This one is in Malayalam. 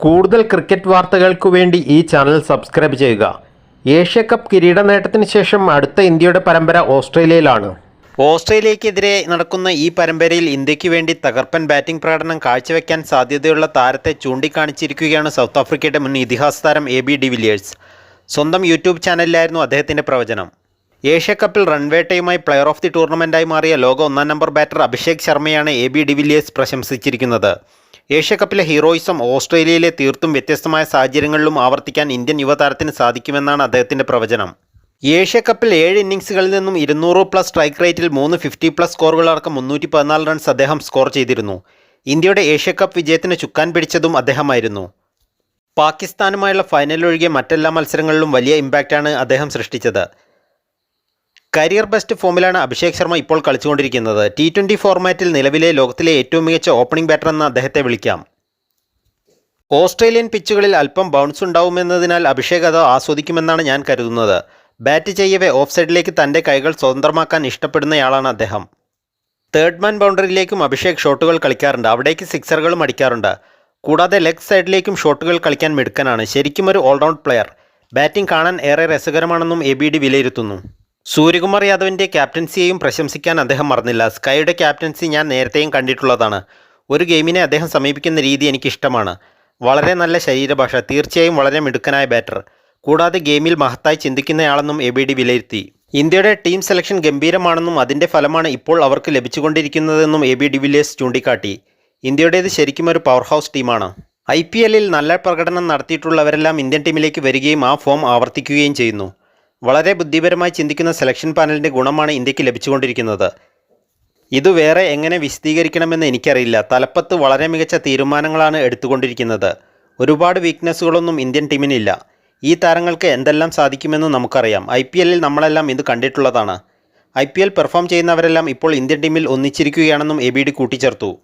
കൂടുതൽ ക്രിക്കറ്റ് വാർത്തകൾക്കു വേണ്ടി ഈ ചാനൽ സബ്സ്ക്രൈബ് ചെയ്യുക. ഏഷ്യ കപ്പ് കിരീട നേട്ടത്തിന് ശേഷം അടുത്ത ഇന്ത്യയുടെ പരമ്പര ഓസ്ട്രേലിയയിലാണ്. ഓസ്ട്രേലിയക്കെതിരെ നടക്കുന്ന ഈ പരമ്പരയിൽ ഇന്ത്യയ്ക്ക് വേണ്ടി തകർപ്പൻ ബാറ്റിംഗ് പ്രകടനം കാഴ്ചവെക്കാൻ സാധ്യതയുള്ള താരത്തെ ചൂണ്ടിക്കാണിച്ചിരിക്കുകയാണ് സൗത്ത് ആഫ്രിക്കയുടെ മുൻ ഇതിഹാസ താരം എ ബി ഡിവിലിയേഴ്സ്. സ്വന്തം യൂട്യൂബ് ചാനലിലായിരുന്നു അദ്ദേഹത്തിന്റെ പ്രവചനം. ഏഷ്യ കപ്പിൽ റൺവേട്ടയുമായി പ്ലെയർ ഓഫ് ദി ടൂർണമെന്റായി മാറിയ ലോക ഒന്നാം നമ്പർ ബാറ്റർ അഭിഷേക് ശർമ്മയാണ് എ ബി ഡിവിലിയേഴ്സ് പ്രശംസിച്ചിരിക്കുന്നത്. ഏഷ്യ കപ്പിലെ ഹീറോയിസം ഓസ്ട്രേലിയയിലെ തീർത്തും വ്യത്യസ്തമായ സാഹചര്യങ്ങളിലും ആവർത്തിക്കാൻ ഇന്ത്യൻ യുവതാരത്തിന് സാധിക്കുമെന്നാണ് അദ്ദേഹത്തിന്റെ പ്രവചനം. ഏഷ്യ കപ്പിൽ ഏഴ് ഇന്നിംഗ്സുകളിൽ നിന്നും ഇരുന്നൂറ് പ്ലസ് സ്ട്രൈക്ക് റേറ്റിൽ മൂന്ന് ഫിഫ്റ്റി പ്ലസ് സ്കോറുകളടക്കം മുന്നൂറ്റി പതിനാല് റൺസ് അദ്ദേഹം സ്കോർ ചെയ്തിരുന്നു. ഇന്ത്യയുടെ ഏഷ്യ കപ്പ് വിജയത്തിന് ചുക്കാൻ പിടിച്ചതും അദ്ദേഹമായിരുന്നു. പാകിസ്ഥാനുമായുള്ള ഫൈനലൊഴികെ മറ്റെല്ലാ മത്സരങ്ങളിലും വലിയ ഇമ്പാക്റ്റാണ് അദ്ദേഹം സൃഷ്ടിച്ചത്. കരിയർ ബെസ്റ്റ് ഫോമിലാണ് അഭിഷേക് ശർമ്മ ഇപ്പോൾ കളിച്ചുകൊണ്ടിരിക്കുന്നത്. ടി ട്വന്റി ഫോർമാറ്റിൽ നിലവിലെ ലോകത്തിലെ ഏറ്റവും മികച്ച ഓപ്പണിംഗ് ബാറ്റർ എന്ന് അദ്ദേഹത്തെ വിളിക്കാം. ഓസ്ട്രേലിയൻ പിച്ചുകളിൽ അല്പം ബൗൺസ് ഉണ്ടാവുമെന്നതിനാൽ അഭിഷേക് അത് ആസ്വദിക്കുമെന്നാണ് ഞാൻ കരുതുന്നത്. ബാറ്റ് ചെയ്യവേ ഓഫ് സൈഡിലേക്ക് തന്റെ കൈകൾ സ്വതന്ത്രമാക്കാൻ ഇഷ്ടപ്പെടുന്നയാളാണ് അദ്ദേഹം. തേർഡ് മാൻ ബൗണ്ടറിയിലേക്കും അഭിഷേക് ഷോട്ടുകൾ കളിക്കാറുണ്ട്. അവിടേക്ക് സിക്സറുകളും അടിക്കാറുണ്ട്. കൂടാതെ ലെഗ് സൈഡിലേക്കും ഷോട്ടുകൾ കളിക്കാൻ മിടുക്കനാണ്. ശരിക്കും ഒരു ഓൾറൗണ്ട് പ്ലെയർ ബാറ്റിംഗ് കാണാൻ ഏറെ രസകരമാണെന്നും എ വിലയിരുത്തുന്നു. സൂര്യകുമാർ യാദവിന്റെ ക്യാപ്റ്റൻസിയെയും പ്രശംസിക്കാൻ അദ്ദേഹം മറന്നില്ല. സ്കൈയുടെ ക്യാപ്റ്റൻസി ഞാൻ നേരത്തെയും കണ്ടിട്ടുള്ളതാണ്. ഒരു ഗെയിമിനെ അദ്ദേഹം സമീപിക്കുന്ന രീതി എനിക്കിഷ്ടമാണ്. വളരെ നല്ല ശരീരഭാഷ തീർച്ചയായും വളരെ മിടുക്കനായ ബാറ്റർ കൂടാതെ ഗെയിമിൽ മഹത്തായി ചിന്തിക്കുന്നയാളെന്നും എ ബി ഡി വിലയിരുത്തി. ഇന്ത്യയുടെ ടീം സെലക്ഷൻ ഗംഭീരമാണെന്നും അതിന്റെ ഫലമാണ് ഇപ്പോൾ അവർക്ക് ലഭിച്ചുകൊണ്ടിരിക്കുന്നതെന്നും എ ബി ഡിവിലിയേഴ്സ് ചൂണ്ടിക്കാട്ടി. ഇന്ത്യയുടേത് ശരിക്കും ഒരു പവർ ഹൗസ് ടീമാണ് ഐ പി എല്ലിൽ നല്ല പ്രകടനം നടത്തിയിട്ടുള്ളവരെല്ലാം ഇന്ത്യൻ ടീമിലേക്ക് വരികയും ആ ഫോം ആവർത്തിക്കുകയും ചെയ്യുന്നു. വളരെ ബുദ്ധിപരമായി ചിന്തിക്കുന്ന സെലക്ഷൻ പാനലിന്റെ ഗുണമാണ് ഇന്ത്യയ്ക്ക് ലഭിച്ചുകൊണ്ടിരിക്കുന്നത്. ഇത് വേറെ എങ്ങനെ വിശദീകരിക്കണമെന്ന് എനിക്കറിയില്ല. തലപ്പത്ത് വളരെ മികച്ച തീരുമാനങ്ങളാണ് എടുത്തുകൊണ്ടിരിക്കുന്നത്. ഒരുപാട് വീക്ക്നെസ്സുകളൊന്നും ഇന്ത്യൻ ടീമിനില്ല. ഈ താരങ്ങൾക്ക് എന്തെല്ലാം സാധിക്കുമെന്ന് നമുക്കറിയാം. ഐ പി എല്ലിൽ നമ്മളെല്ലാം ഇത് കണ്ടിട്ടുള്ളതാണ്. ഐ പി എൽ പെർഫോം ചെയ്യുന്നവരെല്ലാം ഇപ്പോൾ ഇന്ത്യൻ ടീമിൽ ഒന്നിച്ചിരിക്കുകയാണെന്നും എ ബി ഡി കൂട്ടിച്ചേർത്തു.